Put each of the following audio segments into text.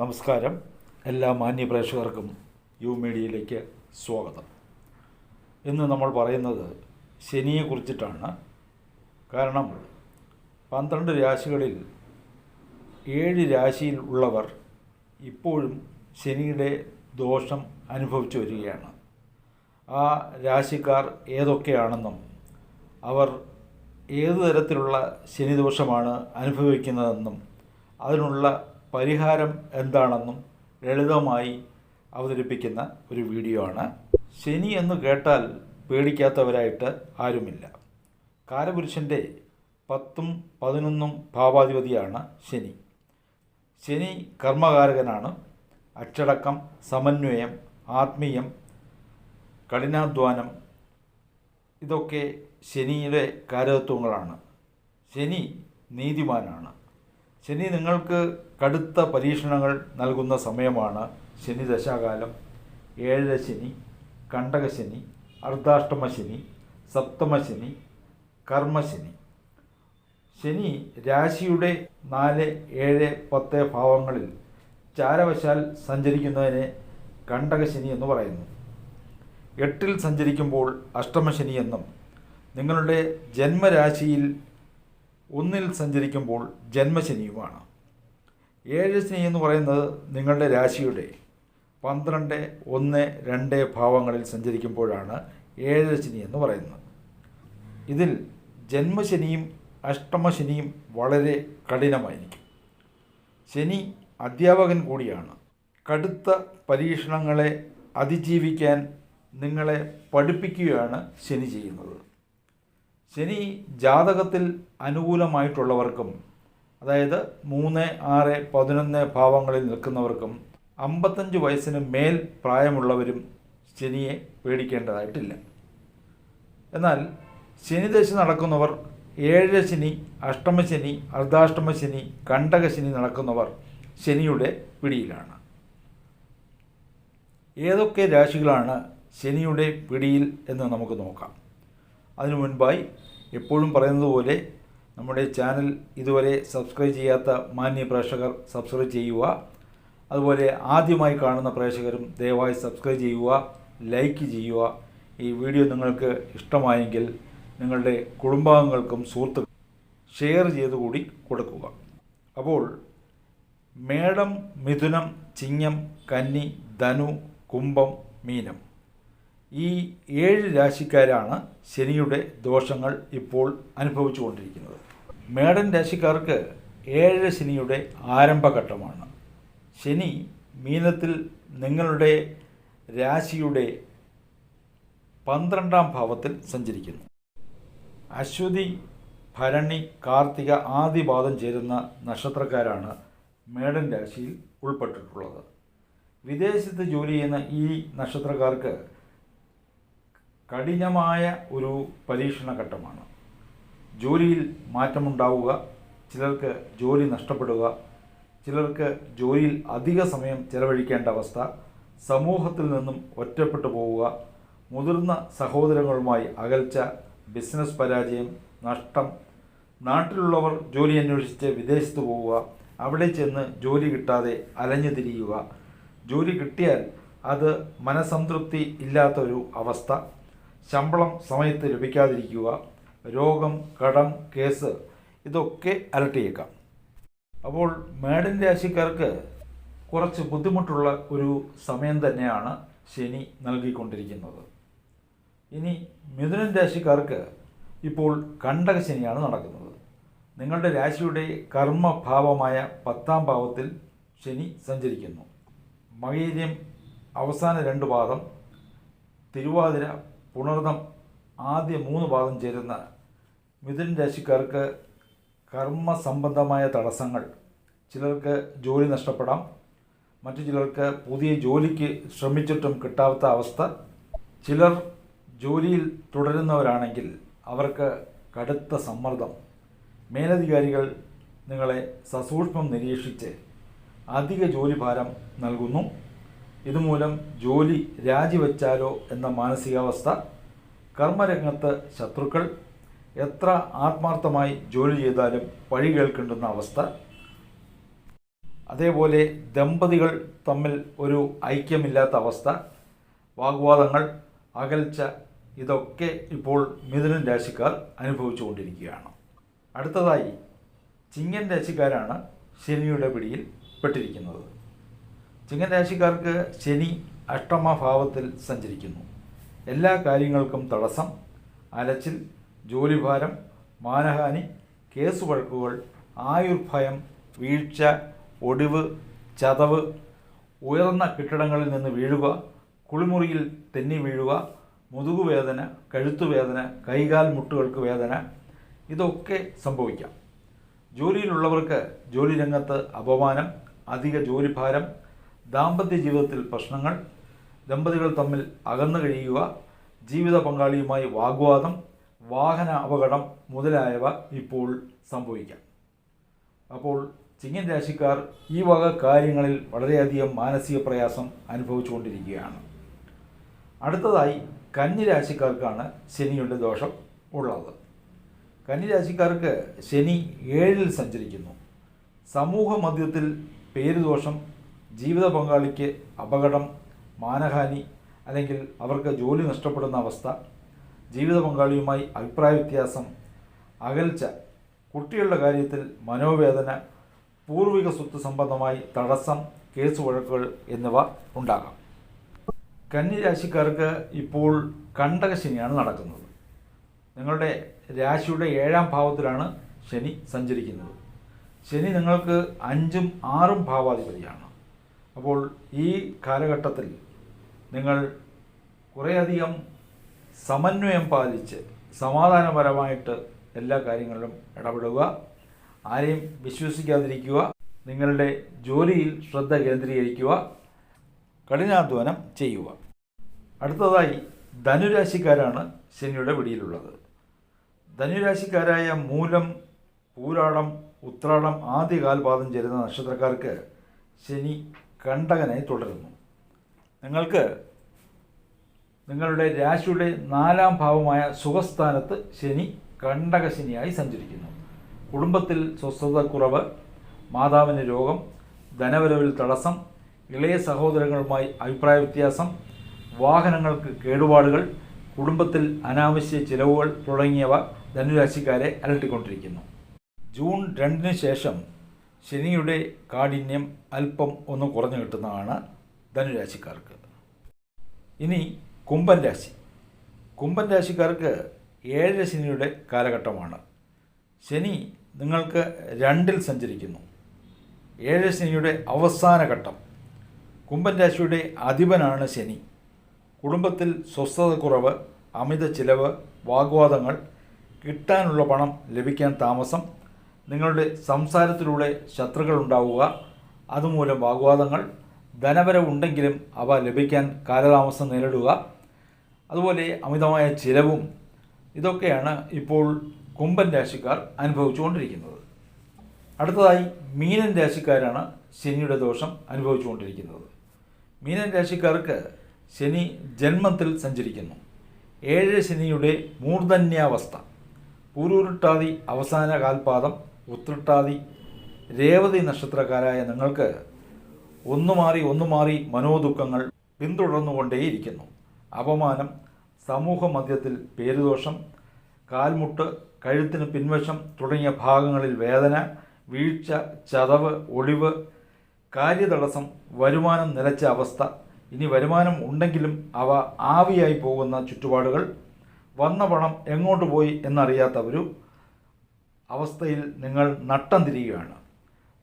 നമസ്കാരം. എല്ലാ മാന്യ പ്രേക്ഷകർക്കും യു മീഡിയയിലേക്ക് സ്വാഗതം. ഇന്ന് നമ്മൾ പറയുന്നത് ശനിയെ കുറിച്ചിട്ടാണ്. കാരണം പന്ത്രണ്ട് രാശികളിൽ ഏഴ് രാശിയിൽ ഉള്ളവർ ഇപ്പോഴും ശനിയുടെ ദോഷം അനുഭവിച്ചു വരികയാണ്. ആ രാശിക്കാർ ഏതൊക്കെയാണെന്നും അവർ ഏതു തരത്തിലുള്ള ശനിദോഷമാണ് അനുഭവിക്കുന്നതെന്നും അതിനുള്ള പരിഹാരം എന്താണെന്നും ലളിതമായി അവതരിപ്പിക്കുന്ന ഒരു വീഡിയോ ആണ്. ശനി എന്ന് കേട്ടാൽ പേടിക്കാത്തവരായിട്ട് ആരുമില്ല. കാലപുരുഷന്റെ പത്തും പതിനൊന്നും ഭാവാധിപതിയാണ് ശനി. ശനി കർമ്മകാരകനാണ്. അച്ചടക്കം സമന്വയം ആത്മീയം കഠിനാധ്വാനം ഇതൊക്കെ ശനിയുടെ കാരകത്വങ്ങളാണ് ശനി നീതിമാനാണ്. ശനി നിങ്ങൾക്ക് കടുത്ത പരീക്ഷണങ്ങൾ നൽകുന്ന സമയമാണ് ശനി ദശാകാലം ഏഴര ശനി കണ്ടകശനി അർദ്ധാഷ്ടമശനി സപ്തമശനി കർമ്മശനി ശനി രാശിയുടെ നാല് ഏഴ് പത്ത് ഭാവങ്ങളിൽ ചാരവശാൽ സഞ്ചരിക്കുന്നതിനെ കണ്ടകശനി എന്ന് പറയുന്നു. എട്ടിൽ സഞ്ചരിക്കുമ്പോൾ അഷ്ടമശനി എന്നും നിങ്ങളുടെ ജന്മരാശിയിൽ ഒന്നിൽ സഞ്ചരിക്കുമ്പോൾ ജന്മശനിയുമാണ്. ഏഴ് ശനി എന്ന് പറയുന്നത് നിങ്ങളുടെ രാശിയുടെ പന്ത്രണ്ട് ഒന്ന് രണ്ട് ഭാവങ്ങളിൽ സഞ്ചരിക്കുമ്പോഴാണ് ഏഴ് ശനി എന്ന് പറയുന്നത്. ഇതിൽ ജന്മശനിയും അഷ്ടമശനിയും വളരെ കഠിനമായിരിക്കും. ശനി അധ്യാപകൻ കൂടിയാണ്. കടുത്ത പരീക്ഷണങ്ങളെ അതിജീവിക്കാൻ നിങ്ങളെ പഠിപ്പിക്കുകയാണ് ശനി ചെയ്യുന്നത്. ശനി ജാതകത്തിൽ അനുകൂലമായിട്ടുള്ളവർക്കും അതായത് മൂന്ന് ആറ് പതിനൊന്ന് ഭാവങ്ങളിൽ നിൽക്കുന്നവർക്കും അമ്പത്തഞ്ച് വയസ്സിന് മേൽ പ്രായമുള്ളവരും ശനിയെ പേടിക്കേണ്ടതായിട്ടില്ല. എന്നാൽ ശനിദശ നടക്കുന്നവർ ഏഴര ശനി അഷ്ടമശനി അർദ്ധാഷ്ടമശനി കണ്ടകശനി നടക്കുന്നവർ ശനിയുടെ പിടിയിലാണ്. ഏതൊക്കെ രാശികളാണ് ശനിയുടെ പിടിയിൽ എന്ന് നമുക്ക് നോക്കാം. അതിനു മുൻപായി എപ്പോഴും പറയുന്നത് പോലെ നമ്മുടെ ചാനൽ ഇതുവരെ സബ്സ്ക്രൈബ് ചെയ്യാത്ത മാന്യ പ്രേക്ഷകർ സബ്സ്ക്രൈബ് ചെയ്യുക. അതുപോലെ ആദ്യമായി കാണുന്ന പ്രേക്ഷകരും ദയവായി സബ്സ്ക്രൈബ് ചെയ്യുക ലൈക്ക് ചെയ്യുക. ഈ വീഡിയോ നിങ്ങൾക്ക് ഇഷ്ടമായെങ്കിൽ നിങ്ങളുടെ കുടുംബാംഗങ്ങൾക്കും സുഹൃത്തുക്കൾ ഷെയർ ചെയ്തുകൂടി കൊടുക്കുക. അപ്പോൾ മേടം മിഥുനം ചിങ്ങം കന്നി ധനു കുംഭം മീനം. ഈ ഏഴ് രാശിക്കാരാണ് ശനിയുടെ ദോഷങ്ങൾ ഇപ്പോൾ അനുഭവിച്ചു കൊണ്ടിരിക്കുന്നത് മേടൻ രാശിക്കാർക്ക് ഏഴ് ശനിയുടെ ആരംഭഘട്ടമാണ്. ശനി മീനത്തിൽ നിങ്ങളുടെ രാശിയുടെ പന്ത്രണ്ടാം ഭാവത്തിൽ സഞ്ചരിക്കുന്നു. അശ്വതി ഭരണി കാർത്തിക ആദിപാദം ചേരുന്ന നക്ഷത്രക്കാരാണ് മേടൻ രാശിയിൽ ഉൾപ്പെട്ടിട്ടുള്ളത്. വിദേശത്ത് ജോലി ചെയ്യുന്ന ഈ നക്ഷത്രക്കാർക്ക് കഠിനമായ ഒരു പരീക്ഷണ ഘട്ടമാണ് ജോലിയിൽ മാറ്റമുണ്ടാവുക ചിലർക്ക് ജോലി നഷ്ടപ്പെടുക ചിലർക്ക് ജോലിയിൽ അധിക സമയം ചെലവഴിക്കേണ്ട അവസ്ഥ സമൂഹത്തിൽ നിന്നും ഒറ്റപ്പെട്ടു പോവുക മുതിർന്ന സഹോദരങ്ങളുമായി അകൽച്ച ബിസിനസ് പരാജയം നഷ്ടം നാട്ടിലുള്ളവർ ജോലി അന്വേഷിച്ച് വിദേശത്ത് പോവുക അവിടെ ചെന്ന് ജോലി കിട്ടാതെ അലഞ്ഞു തിരിയുക ജോലി കിട്ടിയാൽ അത് മനസംതൃപ്തി ഇല്ലാത്തൊരു അവസ്ഥ ശമ്പളം സമയത്ത് ലഭിക്കാതിരിക്കുക രോഗം കടം കേസ് ഇതൊക്കെ അലട്ടിയേക്കാം അപ്പോൾ മേടൻ രാശിക്കാർക്ക് കുറച്ച് ബുദ്ധിമുട്ടുള്ള ഒരു സമയം തന്നെയാണ് ശനി നൽകിക്കൊണ്ടിരിക്കുന്നത്. ഇനി മിഥുനൻ രാശിക്കാർക്ക് ഇപ്പോൾ കണ്ടക ശനിയാണ് നടക്കുന്നത്. നിങ്ങളുടെ രാശിയുടെ കർമ്മഭാവമായ പത്താം ഭാവത്തിൽ ശനി സഞ്ചരിക്കുന്നു. മകീര്യം അവസാന രണ്ട് പാദം തിരുവാതിര പുണർദം ആദ്യ മൂന്ന് ഭാഗം ചേരുന്ന മിഥുൻ രാശിക്കാർക്ക് കർമ്മ സംബന്ധമായ തടസ്സങ്ങൾ. ചിലർക്ക് ജോലി നഷ്ടപ്പെടാം. മറ്റു ചിലർക്ക് പുതിയ ജോലിക്ക് ശ്രമിച്ചിട്ടും കിട്ടാത്ത അവസ്ഥ. ചിലർ ജോലിയിൽ തുടരുന്നവരാണെങ്കിൽ അവർക്ക് കടുത്ത സമ്മർദ്ദം. മേലധികാരികൾ നിങ്ങളെ സസൂക്ഷ്മം നിരീക്ഷിച്ച് അധിക ജോലിഭാരം നൽകുന്നു. ഇതുമൂലം ജോലി രാജിവെച്ചാലോ എന്ന മാനസികാവസ്ഥ കർമ്മരംഗത്ത് ശത്രുക്കൾ എത്ര ആത്മാർത്ഥമായി ജോലി ചെയ്താലും പഴി കേൾക്കേണ്ടുന്ന അവസ്ഥ. അതേപോലെ ദമ്പതികൾ തമ്മിൽ ഒരു ഐക്യമില്ലാത്ത അവസ്ഥ വാഗ്വാദങ്ങൾ അകൽച്ച ഇതൊക്കെ ഇപ്പോൾ മിഥുനൻ രാശിക്കാർ അനുഭവിച്ചു കൊണ്ടിരിക്കുകയാണ്. അടുത്തതായി ചിങ്ങൻ രാശിക്കാരാണ് ശനിയുടെ പിടിയിൽ പെട്ടിരിക്കുന്നത്. ചിങ്ങൻ രാശിക്കാർക്ക് ശനി അഷ്ടമഭാവത്തിൽ സഞ്ചരിക്കുന്നു. എല്ലാ കാര്യങ്ങൾക്കും തടസ്സം അലച്ചിൽ ജോലിഭാരം മാനഹാനി കേസ് വഴക്കുകൾ ആയുർഭയം വീഴ്ച ഒടിവ് ചതവ് ഉയർന്ന കെട്ടിടങ്ങളിൽ നിന്ന് വീഴുക കുളിമുറിയിൽ തെന്നി വീഴുക മുതുകുവേദന കഴുത്തുവേദന കൈകാൽ മുട്ടുകൾക്ക് വേദന ഇതൊക്കെ സംഭവിക്കാം. ജോലിയിലുള്ളവർക്ക് ജോലി രംഗത്ത് അപമാനം അധിക ജോലിഭാരം ദാമ്പത്യ ജീവിതത്തിൽ പ്രശ്നങ്ങൾ ദമ്പതികൾ തമ്മിൽ അകന്നു കഴിയുക ജീവിത പങ്കാളിയുമായി വാഗ്വാദം വാഹന അപകടം മുതലായവ ഇപ്പോൾ സംഭവിക്കാം. അപ്പോൾ ചിങ്ങൻ രാശിക്കാർ ഈ വക കാര്യങ്ങളിൽ വളരെയധികം മാനസിക പ്രയാസം അനുഭവിച്ചുകൊണ്ടിരിക്കുകയാണ്. അടുത്തതായി കന്നി രാശിക്കാർക്കാണ് ശനിയുടെ ദോഷം ഉള്ളത്. കന്നി രാശിക്കാർക്ക് ശനി ഏഴിൽ സഞ്ചരിക്കുന്നു. സമൂഹ മധ്യത്തിൽ പേരുദോഷം ജീവിത പങ്കാളിക്ക് അപകടം മാനഹാനി അല്ലെങ്കിൽ അവർക്ക് ജോലി നഷ്ടപ്പെടുന്ന അവസ്ഥ ജീവിത പങ്കാളിയുമായി അഭിപ്രായ വ്യത്യാസം അകൽച്ച കുട്ടികളുടെ കാര്യത്തിൽ മനോവേദന പൂർവിക സ്വത്ത് സംബന്ധമായി തടസ്സം കേസ് വഴക്കുകൾ എന്നിവ ഉണ്ടാകാം. കന്നി രാശിക്കാർക്ക് ഇപ്പോൾ കണ്ടകശനിയാണ് നടക്കുന്നത്. നിങ്ങളുടെ രാശിയുടെ ഏഴാം ഭാവത്തിലാണ് ശനി സഞ്ചരിക്കുന്നത്. ശനി നിങ്ങൾക്ക് അഞ്ചും ആറും ഭാവാധിപതിയാണ്. അപ്പോൾ ഈ കാലഘട്ടത്തിൽ നിങ്ങൾ കുറേയധികം സമന്വയം പാലിച്ച് സമാധാനപരമായിട്ട് എല്ലാ കാര്യങ്ങളിലും ഇടപെടുക ആരെയും വിശ്വസിക്കാതിരിക്കുക നിങ്ങളുടെ ജോലിയിൽ ശ്രദ്ധ കേന്ദ്രീകരിക്കുക കഠിനാധ്വാനം ചെയ്യുക. അടുത്തതായി ധനുരാശിക്കാരാണ് ശനിയുടെ പിടിയിലുള്ളത്. ധനുരാശിക്കാരായ മൂലം പൂരാടം ഉത്രാടം ആദ്യ കാൽപാദം ചേരുന്ന നക്ഷത്രക്കാർക്ക് ശനി കണ്ടകനായി തുടരുന്നു. നിങ്ങൾക്ക് നിങ്ങളുടെ രാശിയുടെ നാലാം ഭാവമായ സുഖസ്ഥാനത്ത് ശനി കണ്ടകശനിയായി സഞ്ചരിക്കുന്നു. കുടുംബത്തിൽ സ്വസ്ഥതക്കുറവ് മാതാവിന് രോഗം ധനവരവിൽ തടസ്സം ഇളയ സഹോദരങ്ങളുമായി അഭിപ്രായ വ്യത്യാസം വാഹനങ്ങൾക്ക് കേടുപാടുകൾ കുടുംബത്തിൽ അനാവശ്യ ചിലവുകൾ തുടങ്ങിയവ ധനുരാശിക്കാരെ അലട്ടിക്കൊണ്ടിരിക്കുന്നു. ജൂൺ രണ്ടിന് ശേഷം ശനിയുടെ കാഠിന്യം അല്പം ഒന്ന് കുറഞ്ഞു കിട്ടുന്നതാണ് ധനുരാശിക്കാർക്ക്. ഇനി കുംഭൻ രാശി. കുംഭൻ രാശിക്കാർക്ക് ഏഴര ശനിയുടെ കാലഘട്ടമാണ്. ശനി നിങ്ങൾക്ക് രണ്ടിൽ സഞ്ചരിക്കുന്നു. ഏഴര ശനിയുടെ അവസാന ഘട്ടം. കുംഭൻ രാശിയുടെ അധിപനാണ് ശനി. കുടുംബത്തിൽ സ്വസ്ഥതക്കുറവ് അമിത ചിലവ് വാഗ്വാദങ്ങൾ കിട്ടാനുള്ള പണം ലഭിക്കാൻ താമസം നിങ്ങളുടെ സംസാരത്തിലൂടെ ശത്രുക്കൾ ഉണ്ടാവുക അതുമൂലം വാഗ്വാദങ്ങൾ ധനവരവുണ്ടെങ്കിലും അവ ലഭിക്കാൻ കാലതാമസം നേരിടുക. അതുപോലെ അമിതമായ ചിലവും. ഇതൊക്കെയാണ് ഇപ്പോൾ കുംഭൻ രാശിക്കാർ അനുഭവിച്ചുകൊണ്ടിരിക്കുന്നത്. അടുത്തതായി മീനൻ രാശിക്കാരാണ് ശനിയുടെ ദോഷം അനുഭവിച്ചുകൊണ്ടിരിക്കുന്നത്. മീനൻ രാശിക്കാർക്ക് ശനി ജന്മത്തിൽ സഞ്ചരിക്കുന്നു. ഏഴ് ശനിയുടെ മൂർധന്യാവസ്ഥ. പൂരൂരുട്ടാതി അവസാന കാൽപാദം ഉത്രട്ടാതി രേവതി നക്ഷത്രക്കാരായ നിങ്ങൾക്ക് ഒന്നു മാറി ഒന്നു മാറി മനോദുഃഖങ്ങൾ പിന്തുടർന്നുകൊണ്ടേയിരിക്കുന്നു. അപമാനം സമൂഹ മധ്യത്തിൽ പേരുദോഷം കാൽമുട്ട് കഴുത്തിന് പിൻവശം തുടങ്ങിയ ഭാഗങ്ങളിൽ വേദന വീഴ്ച ചതവ് ഒളിവ് കാര്യതടസ്സം വരുമാനം നിലച്ച അവസ്ഥ. ഇനി വരുമാനം ഉണ്ടെങ്കിലും അവ ആവിയായി പോകുന്ന ചുറ്റുപാടുകൾ. വന്ന പണം എങ്ങോട്ട് പോയി എന്നറിയാത്ത ഒരു അവസ്ഥയിൽ നിങ്ങൾ നട്ടം തിരിയുകയാണ്.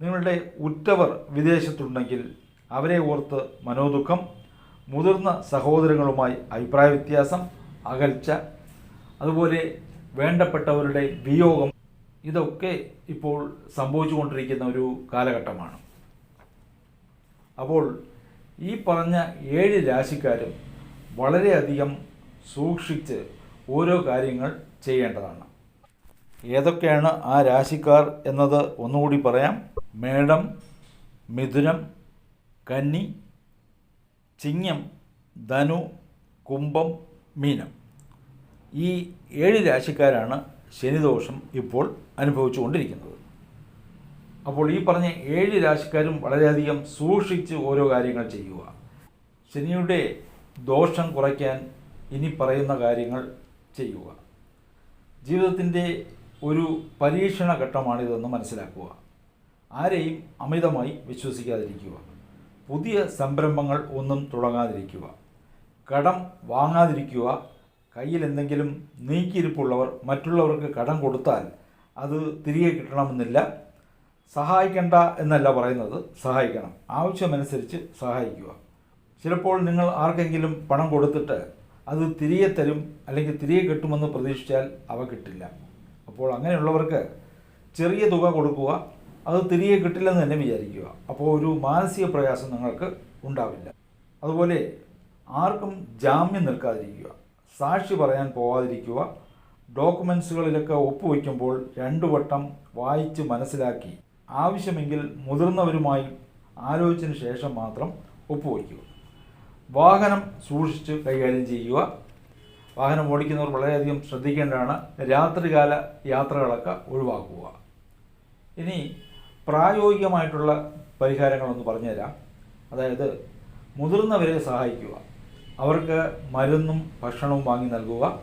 നിങ്ങളുടെ ഉറ്റവർ വിദേശത്തുണ്ടെങ്കിൽ അവരെ ഓർത്ത് മനോദുഃഖം മുതിർന്ന സഹോദരങ്ങളുമായി അഭിപ്രായ വ്യത്യാസം അകൽച്ച അതുപോലെ വേണ്ടപ്പെട്ടവരുടെ വിയോഗം ഇതൊക്കെ ഇപ്പോൾ സംഭവിച്ചുകൊണ്ടിരിക്കുന്ന ഒരു കാലഘട്ടമാണ്. അപ്പോൾ ഈ പറഞ്ഞ ഏഴ് രാശിക്കാരും വളരെയധികം സൂക്ഷിച്ച് ഓരോ കാര്യങ്ങൾ ചെയ്യേണ്ടതാണ്. ഏതൊക്കെയാണ് ആ രാശിക്കാർ എന്നത് ഒന്നുകൂടി പറയാം. മേടം മിഥുനം കന്നി ചിങ്ങം ധനു കുംഭം മീനം. ഈ ഏഴ് രാശിക്കാരാണ് ശനിദോഷം ഇപ്പോൾ അനുഭവിച്ചുകൊണ്ടിരിക്കുന്നത് അപ്പോൾ ഈ പറഞ്ഞ ഏഴ് രാശിക്കാരും വളരെയധികം സൂക്ഷിച്ച് ഓരോ കാര്യങ്ങൾ ചെയ്യുക. ശനിയുടെ ദോഷം കുറയ്ക്കാൻ ഇനി പറയുന്ന കാര്യങ്ങൾ ചെയ്യുക. ജീവിതത്തിന്റെ ഒരു പരീക്ഷണ ഘട്ടമാണിതെന്ന് മനസ്സിലാക്കുക. ആരെയും അമിതമായി വിശ്വസിക്കാതിരിക്കുക. പുതിയ സംരംഭങ്ങൾ ഒന്നും തുടങ്ങാതിരിക്കുക. കടം വാങ്ങാതിരിക്കുക. കയ്യിൽ എന്തെങ്കിലും നീക്കിയിരിപ്പുള്ളവർ മറ്റുള്ളവർക്ക് കടം കൊടുത്താൽ അത് തിരികെ കിട്ടണമെന്നില്ല. സഹായിക്കണ്ട എന്നല്ല പറയുന്നത്. സഹായിക്കണം. ആവശ്യമനുസരിച്ച് സഹായിക്കുക. ചിലപ്പോൾ നിങ്ങൾ ആർക്കെങ്കിലും പണം കൊടുത്തിട്ട് അത് തിരികെ തരും അല്ലെങ്കിൽ തിരികെ കിട്ടുമെന്ന് പ്രതീക്ഷിച്ചാൽ അവ കിട്ടില്ല. അപ്പോൾ അങ്ങനെയുള്ളവർക്ക് ചെറിയ തുക കൊടുക്കുക അത് തിരികെ കിട്ടില്ലെന്ന് തന്നെ വിചാരിക്കുക. അപ്പോൾ ഒരു മാനസിക പ്രയാസം നിങ്ങൾക്ക് ഉണ്ടാവില്ല. അതുപോലെ ആർക്കും ജാമ്യം നിൽക്കാതിരിക്കുക. സാക്ഷി പറയാൻ പോകാതിരിക്കുക ഡോക്യുമെൻസുകളിലൊക്കെ ഒപ്പുവയ്ക്കുമ്പോൾ രണ്ടു വട്ടം വായിച്ച് മനസ്സിലാക്കി. ആവശ്യമെങ്കിൽ മുതിർന്നവരുമായി ആലോചിച്ചതിന് ശേഷം മാത്രം ഒപ്പുവയ്ക്കുക വാഹനം സൂക്ഷിച്ച് കൈകാര്യം ചെയ്യുക. വാഹനം ഓടിക്കുന്നവർ വളരെയധികം ശ്രദ്ധിക്കേണ്ടതാണ്. രാത്രികാല യാത്രകളൊക്കെ ഒഴിവാക്കുക. ഇനി പ്രായോഗികമായിട്ടുള്ള പരിഹാരങ്ങളൊന്ന് പറഞ്ഞുതരാം. അതായത് മുതിർന്നവരെ സഹായിക്കുക. അവർക്ക് മരുന്നും ഭക്ഷണവും വാങ്ങി നൽകുക.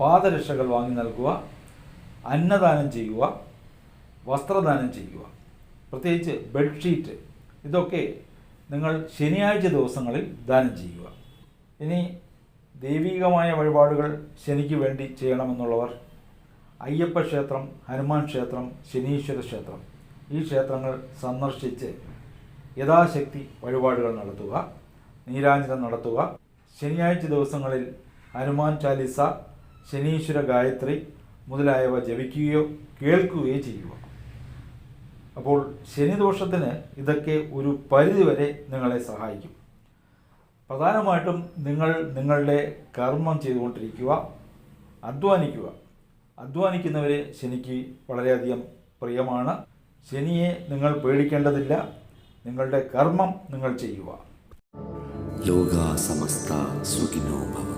പാദരക്ഷകൾ വാങ്ങി നൽകുക. അന്നദാനം ചെയ്യുക. വസ്ത്രദാനം ചെയ്യുക. പ്രത്യേകിച്ച് ബെഡ്ഷീറ്റ് ഇതൊക്കെ നിങ്ങൾ ശനിയാഴ്ച ദിവസങ്ങളിൽ ദാനം ചെയ്യുക. ഇനി ദൈവികമായ വഴിപാടുകൾ ശനിക്ക് വേണ്ടി ചെയ്യണമെന്നുള്ളവർ അയ്യപ്പ ക്ഷേത്രം ഹനുമാൻ ക്ഷേത്രം ശനീശ്വര ക്ഷേത്രം. ഈ ക്ഷേത്രങ്ങൾ സന്ദർശിച്ച് യഥാശക്തി വഴിപാടുകൾ നടത്തുക നീരാഞ്ജനം നടത്തുക. ശനിയാഴ്ച ദിവസങ്ങളിൽ ഹനുമാൻ ചാലിസ ശനീശ്വര ഗായത്രി മുതലായവ ജപിക്കുകയോ കേൾക്കുകയോ ചെയ്യുക. അപ്പോൾ ശനിദോഷത്തിന് ഇതൊക്കെ ഒരു പരിധിവരെ നിങ്ങളെ സഹായിക്കും. പ്രധാനമായിട്ടും നിങ്ങൾ നിങ്ങളുടെ കർമ്മം ചെയ്തുകൊണ്ടിരിക്കുക അധ്വാനിക്കുക. അധ്വാനിക്കുന്നവരെ ശനിക്ക് വളരെയധികം പ്രിയമാണ്. ശനിയെ നിങ്ങൾ പേടിക്കേണ്ടതില്ല. നിങ്ങളുടെ കർമ്മം നിങ്ങൾ ചെയ്യുക. ലോക സമസ്ത സുഖിനോ ഭവ.